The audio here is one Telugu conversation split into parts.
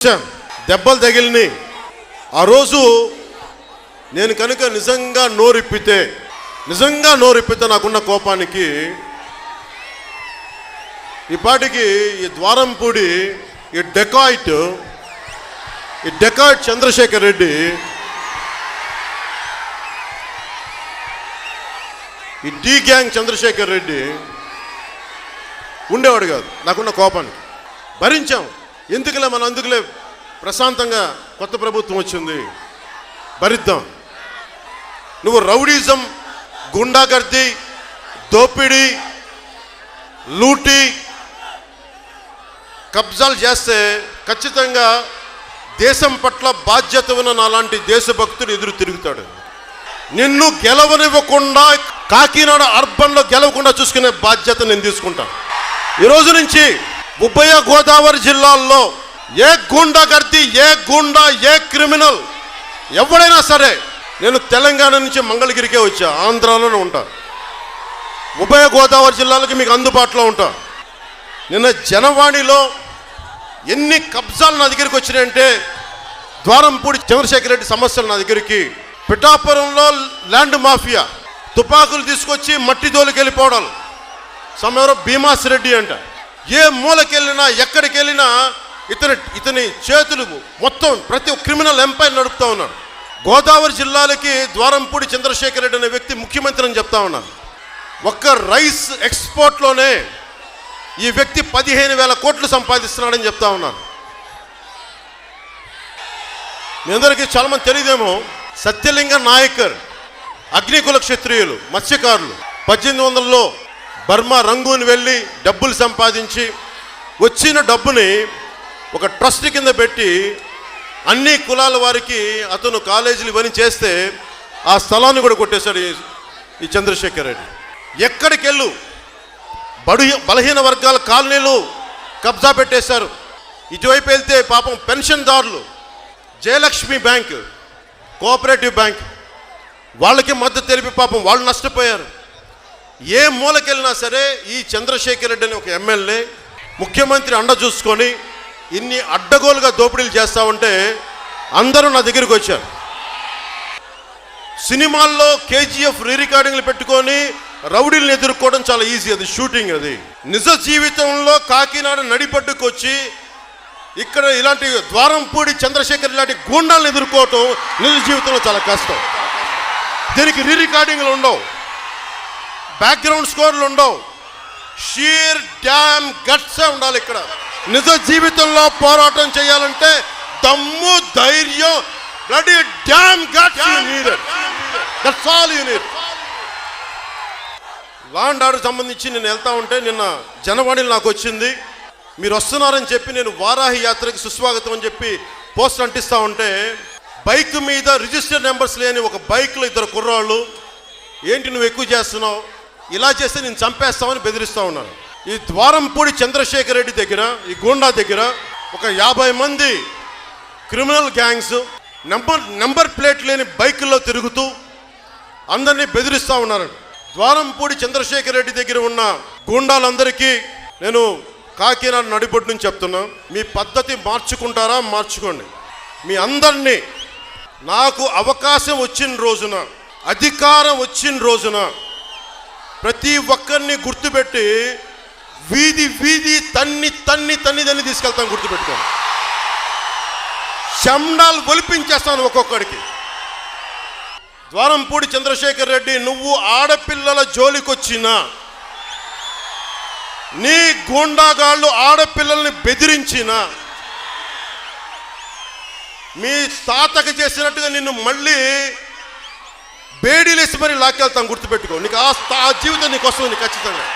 దెబ్బలు తగిలిని ఆ రోజు నేను కనుక నిజంగా నోరిప్పితే నిజంగా నోరిప్పితే నాకున్న కోపానికి ఈ పాటికి ఈ ద్వారంపూడి ఈ డెకాయిట్ ఈ డెకాయిట్ చంద్రశేఖర్ రెడ్డి ఈ డి గ్యాంగ్ చంద్రశేఖర్ రెడ్డి ఉండేవాడు కాదు. నాకున్న కోపానికి భరించాం ఎందుకులే మనం అందుకులే? ప్రశాంతంగా కొత్త ప్రభుత్వం వచ్చింది. భరిద్దాం. నువ్వు రౌడీజం గుండాగర్ది దోపిడీ లూటీ కబ్జాలు చేస్తే ఖచ్చితంగా దేశం పట్ల బాధ్యత ఉన్న నాలాంటి దేశభక్తుడు ఎదురు తిరుగుతాడు. నిన్ను గెలవనివ్వకుండా కాకినాడ అర్బన్లో గెలవకుండా చూసుకునే బాధ్యత నేను తీసుకుంటాను. ఈ రోజు నుంచి ఉభయ గోదావరి జిల్లాల్లో ఏ గూండాగర్ది ఏ గూండా ఏ క్రిమినల్ ఎవడైనా సరే నేను తెలంగాణ నుంచి మంగళగిరికే వచ్చా ఆంధ్రాలోనే ఉంటా. ఉభయ గోదావరి జిల్లాలకి మీకు అందుబాటులో ఉంటా. నిన్న జనవాణిలో ఎన్ని కబ్జాలు నా దగ్గరికి వచ్చినాయంటే ద్వారంపూడి చంద్రశేఖర రెడ్డి సమస్యలు నా దగ్గరికి పిఠాపురంలో ల్యాండ్ మాఫియా తుపాకులు తీసుకొచ్చి మట్టి దోలికి వెళ్ళిపోవడం సమయంలో భీమాస్ రెడ్డి అంట. ఏ మూలకెళ్ళినా ఎక్కడికి వెళ్ళినా ఇతని ఇతని చేతులు మొత్తం ప్రతి క్రిమినల్ ఎంపైర్ నడుపుతూ ఉన్నాడు. గోదావరి జిల్లాలకి ద్వారంపూడి చంద్రశేఖర్ రెడ్డి అనే వ్యక్తి ముఖ్యమంత్రి అని చెప్తా ఉన్నాను ఒక్క రైస్ ఎక్స్పోర్ట్లోనే ఈ వ్యక్తి పదిహేను వేల కోట్లు సంపాదిస్తున్నాడని చెప్తా ఉన్నాను మీ అందరికీ చాలా మంది తెలియదేమో సత్యలింగ నాయకర్ అగ్నికుల క్షత్రియులు మత్స్యకారులు. పద్దెనిమిది వందలలో బర్మా రంగూన్ వెళ్ళి డబ్బులు సంపాదించి వచ్చిన డబ్బుని ఒక ట్రస్ట్ కింద పెట్టి అన్ని కులాల వారికి అతను కాలేజీలు ఇవన్నీ చేస్తే ఆ స్థలాన్ని కూడా కొట్టేశాడు ఈ- చంద్రశేఖర్ రెడ్డి. ఎక్కడికి వెళ్ళు బడు బలహీన వర్గాల కాలనీలు కబ్జా పెట్టేశారు. ఇటువైపు వెళ్తే పాపం పెన్షన్దారులు జయలక్ష్మి బ్యాంక్ కోఆపరేటివ్ బ్యాంక్. వాళ్ళకి మద్దతు తెలిపి పాపం వాళ్ళు నష్టపోయారు. ఏ మూలకెళ్ళినా సరే ఈ చంద్రశేఖర్ రెడ్డి అని ఒక ఎమ్మెల్యే ముఖ్యమంత్రి అండ చూసుకొని ఇన్ని అడ్డగోలుగా దోపిడీలు చేస్తా ఉంటే అందరూ నా దగ్గరికి వచ్చారు. సినిమాల్లో కేజీఎఫ్ రీ రికార్డింగ్లు పెట్టుకొని రౌడీలను ఎదుర్కోవడం చాలా ఈజీ అది షూటింగ్ అది. నిజ జీవితంలో కాకినాడ నడిపడ్డుకు వచ్చి ఇక్కడ ఇలాంటి ద్వారంపూడి చంద్రశేఖర్ ఇలాంటి గూండాలను ఎదుర్కోవటం నిజ జీవితంలో చాలా కష్టం. దీనికి రీ రికార్డింగ్లు ఉండవు. బ్యాక్గ్రౌండ్ స్కోర్లు ఉండవు. షీర్ డ్యామ్ గట్సే ఉండాలి ఇక్కడ. నిజ జీవితంలో పోరాటం చేయాలంటే దమ్ము ధైర్యం ready damn guts that's all you need law and order సంబంధించి నేను వెళ్తా ఉంటే నిన్న జనవాణిలు నాకు వచ్చింది. మీరు వస్తున్నారని చెప్పి నేను వారాహి యాత్రకి సుస్వాగతం అని చెప్పి పోస్టర్ అంటిస్తూ ఉంటే బైక్ మీద రిజిస్టర్ నెంబర్స్ లేని ఒక బైక్లో ఇద్దరు కుర్రాళ్ళు ఏంటి నువ్వు ఎక్కువ చేస్తున్నావు? ఇలా చేస్తే నేను చంపేస్తామని బెదిరిస్తూ ఉన్నాను. ఈ ద్వారంపూడి చంద్రశేఖర్ రెడ్డి దగ్గర ఈ గూండా దగ్గర ఒక యాభై మంది criminal gangs number number plate లేని బైకుల్లో తిరుగుతూ అందరినీ బెదిరిస్తూ ఉన్నారు. ద్వారంపూడి చంద్రశేఖర్ రెడ్డి దగ్గర ఉన్న గూండాలందరికీ నేను కాకినాడ నడిబొడ్డు నుంచి చెప్తున్నా మీ పద్ధతి మార్చుకుంటారా? మార్చుకోండి. మీ అందరినీ నాకు అవకాశం వచ్చిన రోజున అధికారం వచ్చిన రోజున ప్రతి ఒక్కరిని గుర్తుపెట్టి వీధి వీధి తన్ని తన్ని తన్ని తన్ని తీసుకెళ్తాను గుర్తుపెట్టుకోండి. శండాలు ఒలిపించేస్తాను ఒక్కొక్కడికి. ద్వారంపూడి చంద్రశేఖర్ రెడ్డి నువ్వు ఆడపిల్లల జోలికొచ్చినా నీ గూండాగాళ్ళు ఆడపిల్లల్ని బెదిరించిన మీ తాతకు చేసినట్టుగా నిన్ను మళ్ళీ వదిలేసి మరి లాక్కెళ్తాం గుర్తుపెట్టుకో. నీకు ఆ ఆ జీవితం నీకు వస్తుంది ఖచ్చితంగా.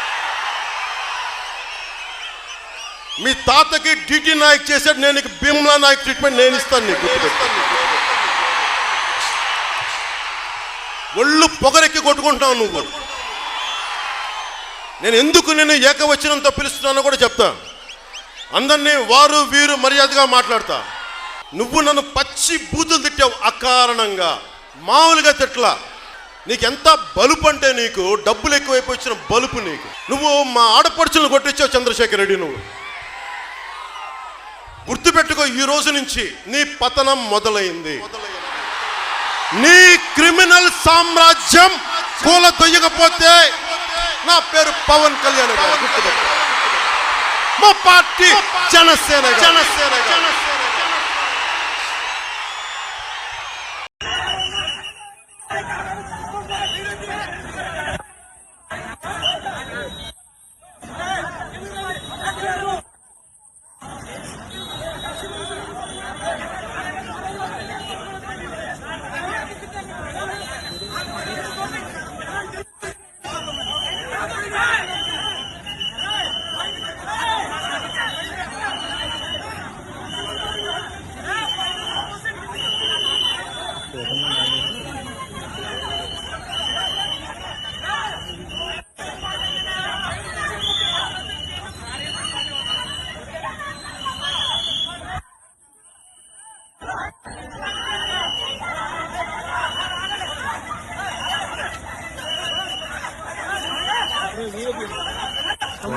మీ తాతకి డిటి నాయక్ చేశాడు నేను నీకు భీమ్లా నాయక్ ట్రీట్మెంట్ నేను ఇస్తాను నీకు ఒళ్ళు పొగరెక్కి కొట్టుకుంటున్నావు నువ్వు. నేను ఎందుకు నేను ఏకవచనంతో పిలుస్తున్నానో కూడా చెప్తా. అందరినీ వారు వీరు మర్యాదగా మాట్లాడతా. నువ్వు నన్ను పచ్చి బూతులు తిట్టావు అకారణంగా. మామూలుగా తిట్లా నీకెంత బలుపు అంటే నీకు? డబ్బులు ఎక్కువైపోయి వచ్చిన బలుపు నీకు. నువ్వు మా ఆడపడుచులను కొట్టించావు చంద్రశేఖర్ రెడ్డి నువ్వు. గుర్తుపెట్టుకో ఈ రోజు నుంచి నీ పతనం మొదలైంది. నీ క్రిమినల్ సామ్రాజ్యం కూల దొయ్యకపోతే నా పేరు పవన్ కళ్యాణ్ మా పార్టీ జనసేన జనసేన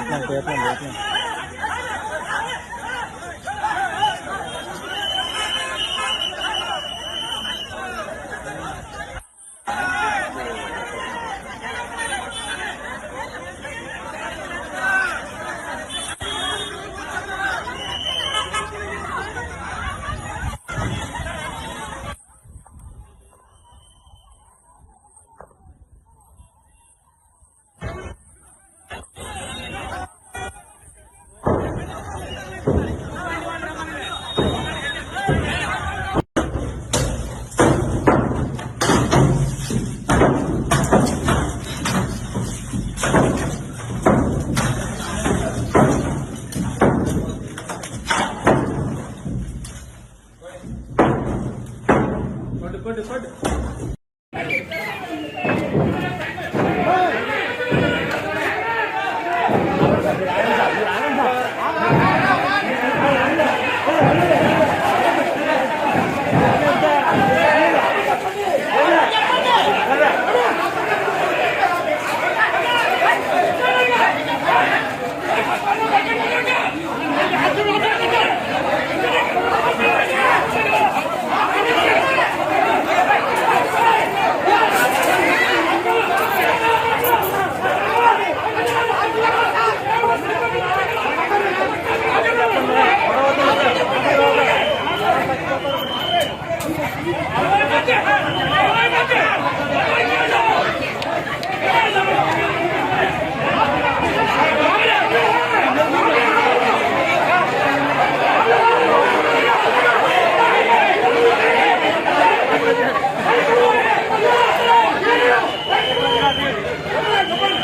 不要动不要动动 Yeah.